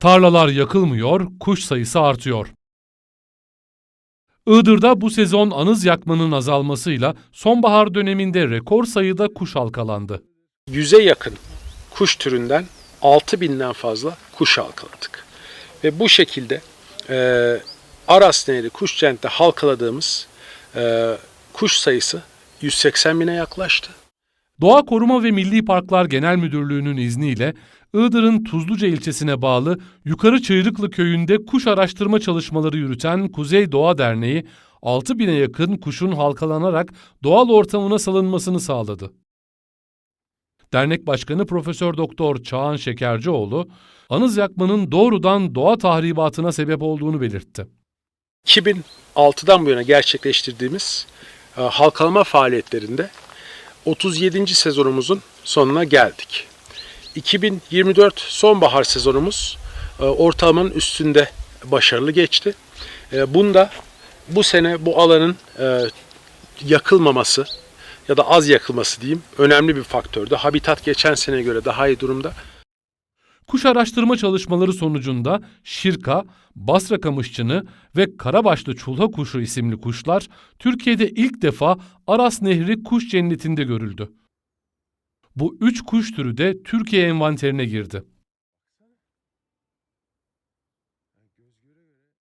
Tarlalar yakılmıyor, kuş sayısı artıyor. Iğdır'da bu sezon anız yakmanın azalmasıyla sonbahar döneminde rekor sayıda kuş halkalandı. Yüze yakın kuş türünden 6000'den fazla kuş halkaladık. Ve bu şekilde e, Aras Nehri Kuş Cent'te halkaladığımız e, kuş sayısı 180 bine yaklaştı. Doğa Koruma ve Milli Parklar Genel Müdürlüğü'nün izniyle Iğdır'ın Tuzluca ilçesine bağlı Yukarı Çıyrıklı köyünde kuş araştırma çalışmaları yürüten Kuzey Doğa Derneği 6000'e yakın kuşun halkalanarak doğal ortamına salınmasını sağladı. Dernek Başkanı Profesör Doktor Çağan Şekercioğlu, anız yakmanın doğrudan doğa tahribatına sebep olduğunu belirtti. 2006'dan bu yana gerçekleştirdiğimiz e, halkalama faaliyetlerinde 37. sezonumuzun sonuna geldik. 2024 sonbahar sezonumuz e, ortalamanın üstünde başarılı geçti. E, Bunda bu sene bu alanın e, yakılmaması ya da az yakılması diyeyim önemli bir faktördü. Habitat geçen sene göre daha iyi durumda. Kuş araştırma çalışmaları sonucunda Şirka, Basra kamışçını ve Karabaşlı çulha kuşu isimli kuşlar Türkiye'de ilk defa Aras Nehri kuş cennetinde görüldü. Bu üç kuş türü de Türkiye envanterine girdi.